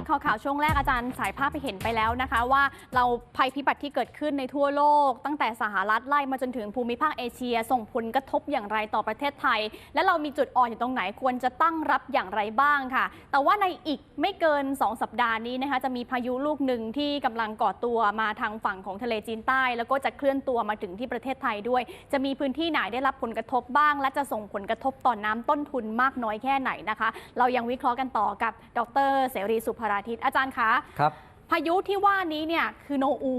ดข่าวข่าวช่วงแรกอาจารย์สายภาพไปเห็นไปแล้วนะคะ ว่าเราภัยพิบัติที่เกิดขึ้นในทั่วโลก ตั้งแต่สหรัฐไล่มาจนถึงภูมิภาคเอเชีย ส่งผลกระทบอย่างไรต่อประเทศไทย และเรามีจุดอ่อนอยู่ตรงไหนควรจะตั้งรับอย่างไรบ้างค่ะ แต่ว่าในอีกไม่เกิน 2 สัปดาห์นี้นะคะจะมีพายุลูกหนึ่งที่กำลังก่อตัวมาทางฝั่งของทะเลจีนใต้ แล้วก็จะเคลื่อนตัวมาถึงที่ประเทศไทยด้วย จะมีพื้นที่ไหนได้รับผลกระทบบ้าง และจะส่งผลกระทบต่อน้ำต้นทุนมากน้อยแค่ไหนนะคะ เรายังวิเคราะห์กันต่อกับดรเสรีสุภราทิตอาจารย์คะครับ พายุที่ว่านี้เนี่ยคือโนอู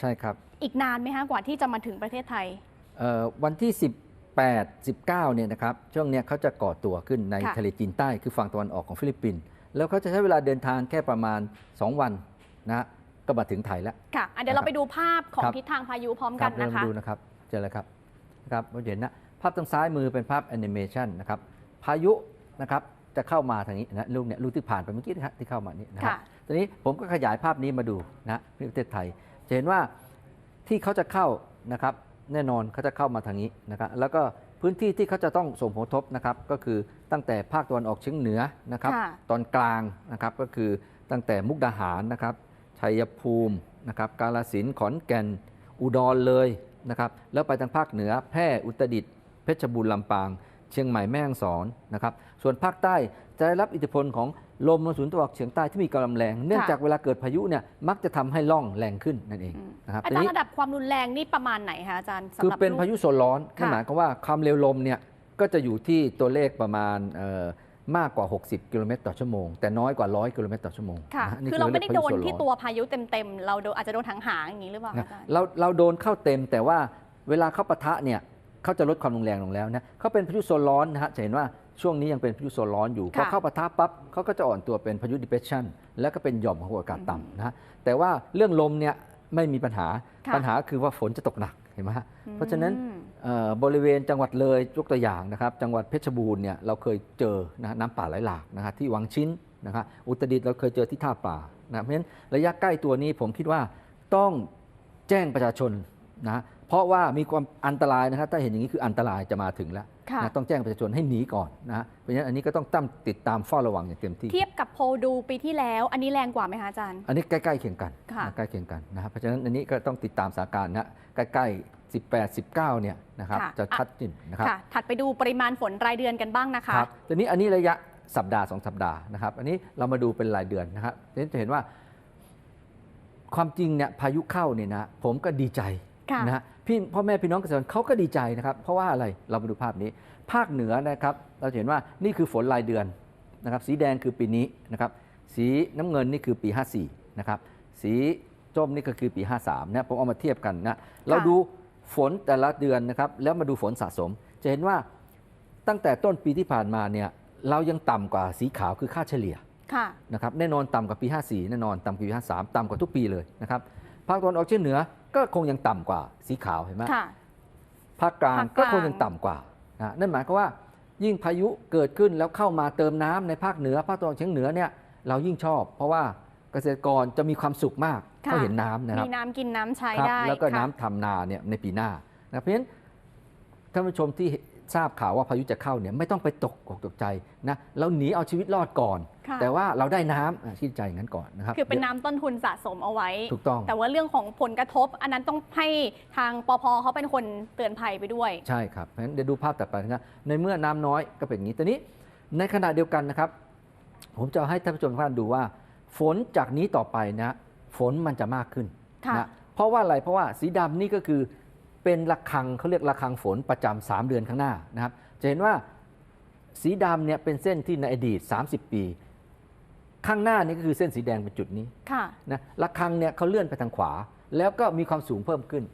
ใช่ครับอีกนานไหมคะกว่าที่จะมาถึงประเทศไทย เอ่อวันที่ 18 19เนี่ยนะครับช่วงเนี้ยเขาจะก่อตัวขึ้นในค่ะ ทะเลจีนใต้คือฝั่งตะวันออกของฟิลิปปินส์แล้วเขาจะใช้เวลาเดินทางแค่ประมาณ 2 วันนะฮะก็มาถึงไทยแล้ว ค่ะอะเดี๋ยวเราไปดูภาพของครับ ทิศทางพายุพร้อมคกัรันเรานะมาคะ ดูนะครับเจอแล้วครับนะครับเราเห็นนะภาพทางซ้ายมือเป็นภาพแอนิเมชันนะครับพายุนะครับ จะเข้ามาทางนี้นะลูกเนี่ยลูกที่ผ่านไปเมื่อกี้นะครับที่เข้ามานี่นะครับค่ะตอนนี้ผมก็ขยายภาพนี้มาดูนะที่ประเทศไทยจะเห็นว่าที่เขาจะเข้านะครับแน่นอนเขาจะเข้ามาทางนี้นะครับแล้วก็พื้นที่ที่เขาจะต้องส่งผลกระทบนะครับก็คือตั้งแต่ภาคตะวันออกเฉียงเหนือนะครับค่ะตอนกลางนะครับก็คือตั้งแต่มุกดาหารนะครับชัยภูมินะครับกาลสินธุ์ขอนแก่นอุดรเลยนะครับแล้วไปทางภาคเหนือแพร่อุตรดิตถ์เพชรบูรณ์ลำปาง เชียงใหม่แม่ฮ่องสอนนะครับ ส่วนภาคใต้จะได้รับอิทธิพลของลมมรสุมตะวันออกเฉียงใต้ที่มีกำลังแรง เนื่องจากเวลาเกิดพายุเนี่ยมักจะทำให้ล่องแรงขึ้นนั่นเองอืมนะครับอาทีจารนี้ย์ระดับความรุนแรงนี่ประมาณไหนคะอาจารย์สำหรับคือเป็นลูกพายุโซนร้อนนั่นค่ะหมายความว่าความเร็วลมเนี่ยก็จะอยู่ที่ตัวเลขประมาณเอ่อมากกว่า 60 กิโลเมตรต่อชั่วโมง แต่น้อยกว่า 100 กิโลเมตรต่อชั่วโมงค่ะนะฮะนี่คือเราไม่ได้ยกโดพนยุโซที่ร้อตัวพายุเต็มๆ เราโดนอาจจะโดนทางหางอย่างนี้หรือเปล่านะอาจารย์เราเราโดนเข้าเต็มแต่ว่าเวลาเขาปะทะเนี่ย เขาจะลดความรุนแรงลงแล้วนะเขาเป็นพายุโซนร้อนนะฮะจะเห็นว่าช่วงนี้ยังเป็นพายุโซนร้อนอยู่พอค่ะเข้าปะทะปั๊บเขาก็จะอ่อนตัวเป็นพายุ depression แล้วก็เป็นหย่อมความกดอากาศอืมต่ำนะฮะแต่ว่าเรื่องลมเนี่ยไม่มีปัญหาค่ะปัญหาคือว่าฝนจะตกหนักเห็นไหมฮะเพราะฉะนั้นอืมเอ่อบริเวณจังหวัดเลยยกตัวอย่างนะครับจังหวัดเพชรบูรณ์เนี่ยเราเคยเจอนะน้ำป่าไหลหลากนะครับที่วังชิ้นนะครับอุตรดิตถ์เราเคยเจอที่ท่าป่านะเพราะฉะนั้นระยะใกล้ตัวนี้ผมคิดว่าต้องแจ้งประชาชนนะ เพราะว่ามีความอันตรายนะครับถ้าเห็นอย่างนี้คืออันตรายจะมาถึงแล้วค่ะนะต้องแจ้งประชาชนให้หนีก่อนนะฮะเพราะฉะนั้นอันนี้ก็ต้องตั้งติดตามเฝ้าระวังอย่างเต็มที่ เทียบกับโพลดูปีที่แล้ว อันนี้แรงกว่าไหมคะอาจารย์ อันนี้ใกล้ๆเคียงกันค่ะนะใกล้เคียงกันนะครับเพราะฉะนั้นอันนี้ก็ต้องติดตามสถานการณ์นะใกล้ๆ18 19 เนี่ยนะครับค่ะจะชัดขึ้นนะครับค่ะถัดไปดูปริมาณฝนรายเดือนกันบ้างนะคะครับทีนี้อันนี้ระยะสัปดาห์สองสัปดาห์นะครับ อันนี้เรามาดูเป็นรายเดือนนะครับทีนี้จะเห็นว่า ความจริงเนี่ยพายุเข้าเนี่ยนะผมก็ดีใจค่ะนะฮะ พี่พ่อแม่พี่น้องเกษตรกรเขาก็ดีใจนะครับ เพราะว่าอะไรเรามาดูภาพนี้ ภาคเหนือนะครับ เราจะเห็นว่านี่คือฝนรายเดือนนะครับสีแดงคือปีนี้นะครับสีน้ำเงินนี่คือปี 54นะครับสีส้มนี่ก็คือปี 53นะผมเอามาเทียบกันนะเราดูฝนแต่ละเดือนนะครับแล้วมาดูฝนสะสม จะเห็นว่าตั้งแต่ต้นปีที่ผ่านมาเนี่ยเรายังต่ำกว่าสีขาวคือค่าเฉลี่ยค่ะนะครับแน่นอนต่ำกว่าปี 54 แน่นอนต่ำกว่าปี 53 ต่ำกว่าทุกปีเลยนะครับภาคตะวันออกเฉียงเหนือ ก็คงยังต่ำกว่าสีขาวเห็นไหมค่ะภาคกลางภาคกก็ลางคงยังต่ำกว่านะนั่นหมายความว่ายิ่งพายุเกิดขึ้นแล้วเข้ามาเติมน้ำในภาคเหนือภาคตะวันออกเฉียงเหนือเนี่ยเรายิ่งชอบ เพราะว่าเกษตรกรจะมีความสุขมากค่ะเขาเห็นน้ำนะครับมีน้ำกินน้ำใช้ครับได้แล้วก็ค่ะน้ำทำนาเนี่ยในปีหน้านะเพราะฉะนั้นท่านผู้ชมที่ ทราบข่าวว่าพายุจะเข้าเนี่ยไม่ต้องไปตกอกตกใจนะเราหนีเอาชีวิตรอดก่อน ค่ะ แต่ว่าเราได้น้ำอะชื่นใจอย่างนั้นก่อนนะครับ คือเป็นน้ำต้นทุนสะสมเอาไว้ ถูกต้อง แต่ว่าเรื่องของผลกระทบ อันนั้นต้องให้ทางปพเขาเป็นคนเตือนภัยไปด้วย ใช่ครับเพราะฉะนั้นเดี๋ยวดูภาพต่อไปนะครับในเมื่อน้ำน้อยก็เป็นอย่างนี้แต่นี้ในขณะเดียวกันนะครับ ผมจะให้ท่านผู้ชมทุกท่านดูว่า ฝนจากนี้ต่อไปนะ ฝนมันจะมากขึ้นค่ะ นะเพราะว่าอะไรเพราะว่าสีดำนี่ก็คือ เป็นระฆังเขาเรียกระฆังฝนประจำสามเดือนข้างหน้านะครับ จะเห็นว่าสีดำเนี่ยเป็นเส้นที่ในอดีต 30 ปี ข้างหน้านี่ก็คือเส้นสีแดงเป็นจุดนี้ค่ะนะระฆังเนี่ยเขาเลื่อนไปทางขวา แล้วก็มีความสูงเพิ่มขึ้น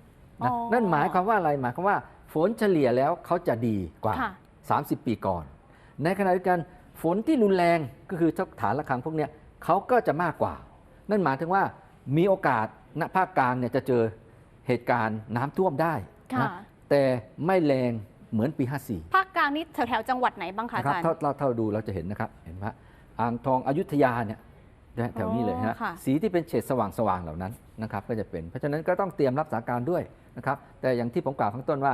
นะอ๋อนั่นหมายความว่าอะไรหมายความว่า ฝนเฉลี่ยแล้วเขาจะดีกว่าค่ะ30 ปีก่อน ในขณะเดียวกันฝนที่รุนแรงก็คือฐานระฆังพวกเนี้ยเขาก็จะมากกว่า นั่นหมายถึงว่ามีโอกาสณภาคกลางเนี่ยจะเจอ เหตุการณ์น้ำท่วมได้ค่ะนะแต่ไม่แรงเหมือนปี 54 ภาคกลางนี่แถวๆจังหวัดไหนบ้างคะนะอาครับจารย์ถ้าเราถ้าเราดูเราจะเห็นนะครับ เห็นไหมอ่างทองอยุธยาเนี่ยนะแถวนี้เลยฮะอ๋อค่ะสีที่เป็นเฉดสว่างสว่างๆเหล่านั้นนะครับก็จะเป็น เพราะฉะนั้นก็ต้องเตรียมรับสถานการณ์ด้วยนะครับแต่อย่างที่ผมกล่าวข้างต้นว่า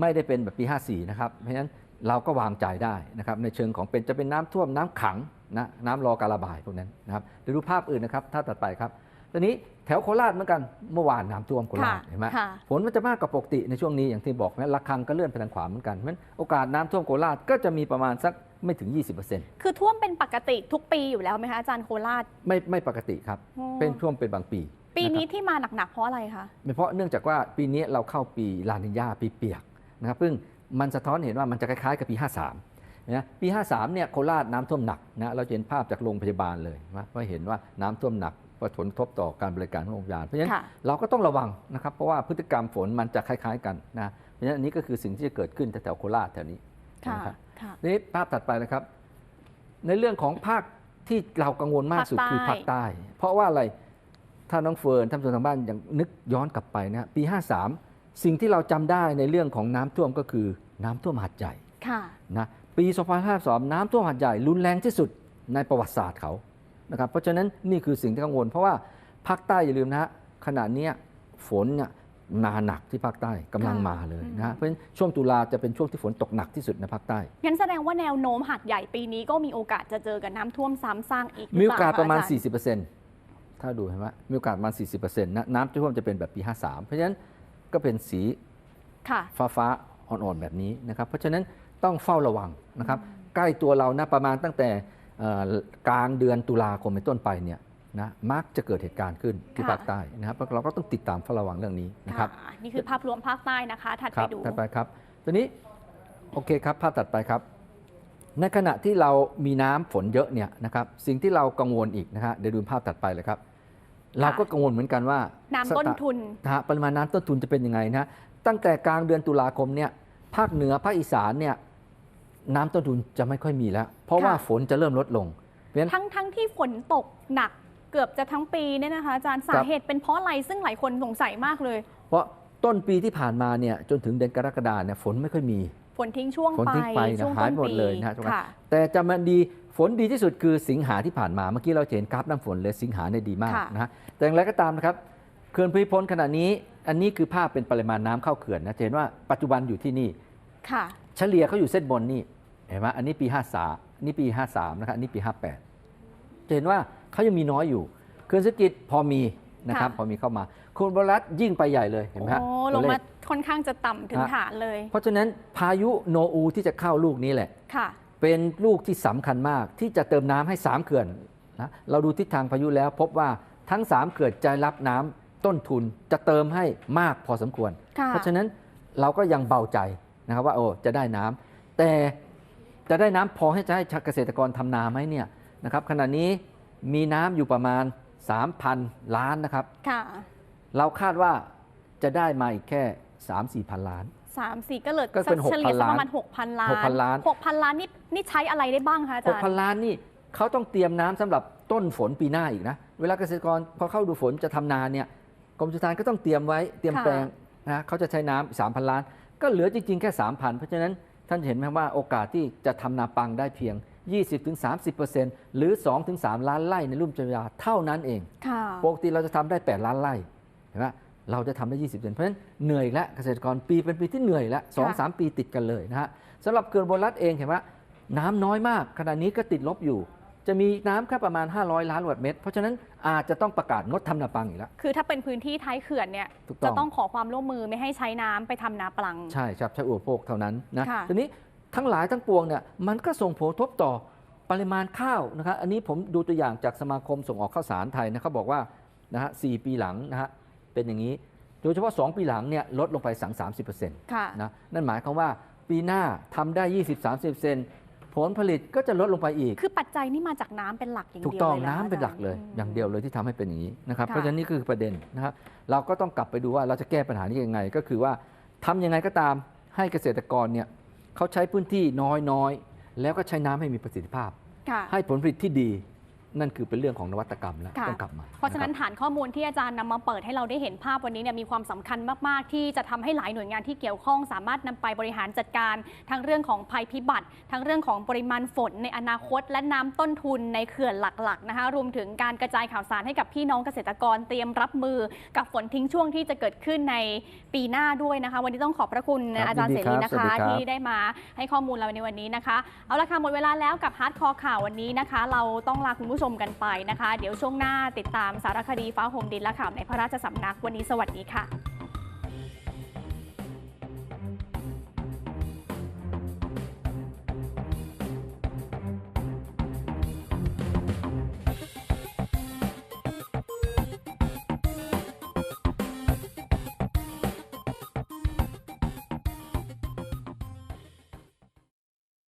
ไม่ได้เป็นแบบปี 54 นะครับ เพราะฉะนั้นเราก็วางใจได้นะครับในเชิงของเป็นจะเป็นน้ำท่วมน้ำขังนะน้ำรอการระบายพวกนั้นนะครับเดี๋ยวดูภาพอื่นนะครับ ถ้าตัดไปครับ ตอนนี้แถวโคราชเหมือนกันเมื่อวานน้ำท่วมโคราชค่ะเห็นไหมค่ะฝนมันจะมากกว่าปกติในช่วงนี้อย่างที่บอกนะระฆังก็เลื่อนไปทางขวาเหมือนกันเพราะฉะนั้นโอกาสน้ำท่วมโคราชก็จะมีประมาณสักไม่ถึง 20%คือท่วมเป็นปกติทุกปีอยู่แล้วไหมคะอาจารย์โคราชไม่ไม่ปกติครับอ๋อเป็นท่วมเป็นบางปี ปีนี้ะครับที่มาหนักๆเพราะอะไรคะเพราะเนื่องจากว่าปีนี้เราเข้าปีลานิญาปีเปียกนะครับซึ่งมันสะท้อนเห็นว่ามันจะคล้ายๆกับปี 53 นะปี 53เนี่ยโคราชน้ำท่วมหนักนะเราจะเห็นภาพจากโรงพยาบาลเลยนะว่าเห็นว่าน้ำท่วมหนักผลกระทบต่อการบริการของโรงพยาบาลเพราะฉะนั้นค่ะเราก็ต้องระวังนะครับเพราะว่าพฤติกรรมฝนมันจะคล้าย ๆ กันนะเพราะฉะนั้นอันนี้ก็คือสิ่งที่จะเกิดขึ้นแถวๆโคราชแถวนี้ค่ะนะครับค่ะนี่ภาพถัดไปนะครับ ในเรื่องของภาคที่เรากังวลมากสุดภาคใต้คือภาคใต้ เพราะว่าอะไรถ้าน้องเฟิร์นท่านผู้ชมทางบ้านยังนึกย้อนกลับไปนะปี 53 สิ่งที่เราจำได้ในเรื่องของน้ำท่วมก็คือน้ำท่วมหัดใหญ่ค่ะนะ ปี2552 น้ำท่วมหัดใหญ่รุนแรงที่สุดในประวัติศาสตร์เขานะครับเพราะฉะนั้นนี่คือสิ่งที่กังวล เพราะว่าภาคใต้อย่าลืมนะฮะขณะเนี้ยฝนเนี่ยมาหนักที่ภาคใต้กำลังค่ะมาเลยนะฮะเพราะฉะนั้นช่วงตุลาจะเป็นช่วงที่ฝนตกหนักที่สุดในภาคใต้งั้นแสดงว่าแนวโน้มหัดใหญ่ปีนี้ก็มีโอกาสจะเจอกับน้ำท่วมซ้ำซากอีกหมีอโอเปล่กาสประมาณคอจย์40%ถ้าดูเห็นไหมมีโอกาสประมาณ 40%นะน้ำท่วมจะเป็นแบบปี 53 เพราะฉะนั้นก็เป็นสีค่ะฟ้าฟ้าๆอ่อนๆแบบนี้นะครับเพราะฉะนั้น ต้องเฝ้าระวังนะครับ ใกล้ตัวเรานะประมาณตั้งแต่เอ่อกลางเดือนตุลาคมเป็นต้นไปเนี่ยนะมักจะเกิดเหตุการณ์ขึ้นที่ค่ะภาคใต้นะครับเราก็ต้องติดตามเฝ้าระวังเรื่องนี้นะครับอ่านี่คือภาพรวมภาคใต้นะคะถัดคไปรับดูถัดไปครับตอนนี้โอเคครับภาพตัดไปครับ ในขณะที่เรามีน้ำฝนเยอะเนี่ยนะครับสิ่งที่เรากังวลอีกนะฮะเดี๋ยวดูภาพตัดไปเลยครับ เราก็กังวลเหมือนกันว่าน้ำต้นทุนนะฮะปริมาณน้ำต้นทุนจะเป็นยังไงนะฮะตั้งแต่กลางเดือนตุลาคมเนี่ยภาคเหนือภาคอีสานเนี่ย น้ำต้นทุนจะไม่ค่อยมีแล้ว เพราะว่าค่ะฝนจะเริ่มลดลงเพราะฉะนั้นทั้งทั้งที่ฝนตกหนักเกือบจะทั้งปีเนี่ยนะคะอาจารย์สาเหตุเป็นเพราะอะไรซึ่งหลายคนสงสัยมากเลย เพราะต้นปีที่ผ่านมาเนี่ยจนถึงเดือนกรกฎาเนี่ยฝนไม่ค่อยมี ฝนทิ้งช่วงฝนไปทิ้งไปนะช่วงหายต้นหมดปีเลยนะฮะค่ะแต่จะมาดีฝนดีที่สุดคือสิงหาที่ผ่านมาเมื่อกี้เราเห็นกราฟน้ำฝนเลยสิงหาเนี่ยดีมากค่ะนะฮะแต่อย่างไรก็ตามนะครับเขื่อนภูมิพลขณะนี้ อันนี้คือภาพเป็นปริมาณน้ำเข้าเขื่อนนะจะเห็นว่าปัจจุบันอยู่ที่นี่ค่ะ เฉลี่ยเขาอยู่เส้นบนนี่เห็นไหมอันนี้ปี 53อันนี้ปี 53 นะครับอันนี้ปี 58 จะเห็นว่าเขายังมีน้อยอยู่เขื่อนเศรษฐกิจพอมีนะครับค่ะพอมีเข้ามา คุณบรัตยิ่งไปใหญ่เลยเห็นไหมฮะโอ้ลตัวงเลมาขค่อนข้างจะต่ำถึงฮะฐานเลย เพราะฉะนั้นพายุโนอูที่จะเข้าลูกนี้แหละค่ะ เป็นลูกที่สำคัญมากที่จะเติมน้ำให้ 3 เขื่อนนะเราดูทิศทางพายุแล้ว พบว่าทั้ง 3 เขื่อนจะรับน้ำต้นทุนจะเติมให้มากพอสมควรค่ะเพราะฉะนั้นเราก็ยังเบาใจ นะครับว่าโอ้จะได้น้ำแต่จะได้น้ำพอให้จะให้เกษตรกรทำนาไหมเนี่ยนะครับขณะนี้มีน้ำอยู่ประมาณ 3,000 ล้านนะครับค่ะเราคาดว่าจะได้มาอีกแค่ 3-4พันล้านสามสี่ก็เหลือก็เป็นเฉลี่ย6,000สักประมาณหกพันล้าน6,000ล้านหกพันล้านนี่นี่ใช้อะไรได้บ้างคะอาจารย์6,000ล้านนี่เขาต้องเตรียมน้ำสำหรับต้นฝนปีหน้าอีกนะ เวลาเกษตรกรพอเข้าดูฝนจะทำนาเนี่ยกรมชลประทานก็ต้องเตรียมไว้เตรียมค่ะแปลงนะเขาจะใช้น้ำ3,000ล้าน ก็เหลือจริง ๆ แค่ 3,000 เพราะฉะนั้นท่านเห็นไหมว่าโอกาสที่จะทำนาปังได้เพียง 20-30%หรือ 2-3 ล้านไร่ในรุ่มเจ้าพระยาเท่านั้นเองค่ะปกติเราจะทำได้ 8 ล้านไร่เห็นไหมเราจะทำได้ 20เพราะฉะนั้นเหนื่อยและเกษตรกรปีเป็นปีที่เหนื่อยและสองสามปีติดกันเลยนะฮะสำหรับเขื่อนบนรัฐเองเห็นไหมน้ำน้อยมากขณะนี้ก็ติดลบอยู่ จะมีน้ำแค่ประมาณ 500 ล้านลูกบาศก์เมตร เพราะฉะนั้นอาจจะต้องประกาศงดทำนาปังอีกแล้ว คือถ้าเป็นพื้นที่ท้ายเขื่อนเนี่ยถูกต้อง จะต้องขอความร่วมมือไม่ให้ใช้น้ำไปทำนาปลัง ใช่ครับใช้อุปโภคเท่านั้นนะค่ะ ทีนี้ทั้งหลายทั้งปวงเนี่ยมันก็ส่งผลกระทบต่อปริมาณข้าวนะครับอันนี้ผมดูตัวอย่างจากสมาคมส่งออกข้าวสารไทยนะเขาบอกว่านะฮะสปีหลังนะฮะเป็นอย่างนี้โดยเฉพาะ 2 ปีหลังเนี่ยลดลงไปสัง30%ค่ะนะนั่นหมายความว่าปีหน้าทำได้ 20-30เซน ผลผลิตก็จะลดลงไปอีก คือปัจจัยนี่มาจากน้ำเป็นหลักอย่างถูกเดียวต้องเลยะน้ำเป็นหลักเลยมอย่างเดียวเลยที่ทำให้เป็นอย่างนี้นะครับค่ะเพราะฉะนั้นนี่คือประเด็นนะครับเราก็ต้องกลับไปดูว่าเราจะแก้ปัญหานี้ยังไง ก็คือว่าทำยังไงก็ตามให้เกษตรกรเนี่ยเขาใช้พื้นที่น้อยๆ แล้วก็ใช้น้ำให้มีประสิทธิภาพค่ะให้ผลผลิตที่ดี นั่นคือเป็นเรื่องของนวัตกรรมแล้วค่ะ ต้องกลับมาเพราะฉะนั้คบนฐานข้อมูลที่อาจารย์นำมาเปิดให้เราได้เห็นภาพวันนี้เนี่ยมีความสำคัญมาก ๆ ที่จะทำให้หลายหน่วยงานที่เกี่ยวข้องสามารถนำไปบริหารจัดการ ทั้งเรื่องของภัยพิบัติ ทั้งเรื่องของปริมาณฝนในอนาคต และน้ำต้นทุนในเขื่อนหลัก ๆ นะคะ รวมถึงการกระจายข่าวสารให้กับพี่น้องเกษตรกรเตรียมรับมือ กับฝนทิ้งช่วงที่จะเกิดขึ้นในปีหน้าด้วยนะคะ วันนี้ต้องขอบพระคุณครับอาจารย์ยิเสนดีรีครับนะสวัสคะดีครับ ที่ได้มาให้ข้อมูลเราในวันนี้นะคะ เอาละค่ะหมดเวลาแล้วกับฮาร์ดคอร์ข่าววันนี้นะคะ เราต้องลาคุณผู้ชมชมกันไปนะคะ เดี๋ยวช่วงหน้าติดตามสารคดีฟ้าห่มดินและข่าวในพระราชสำนักวันนี้สวัสดีค่ะ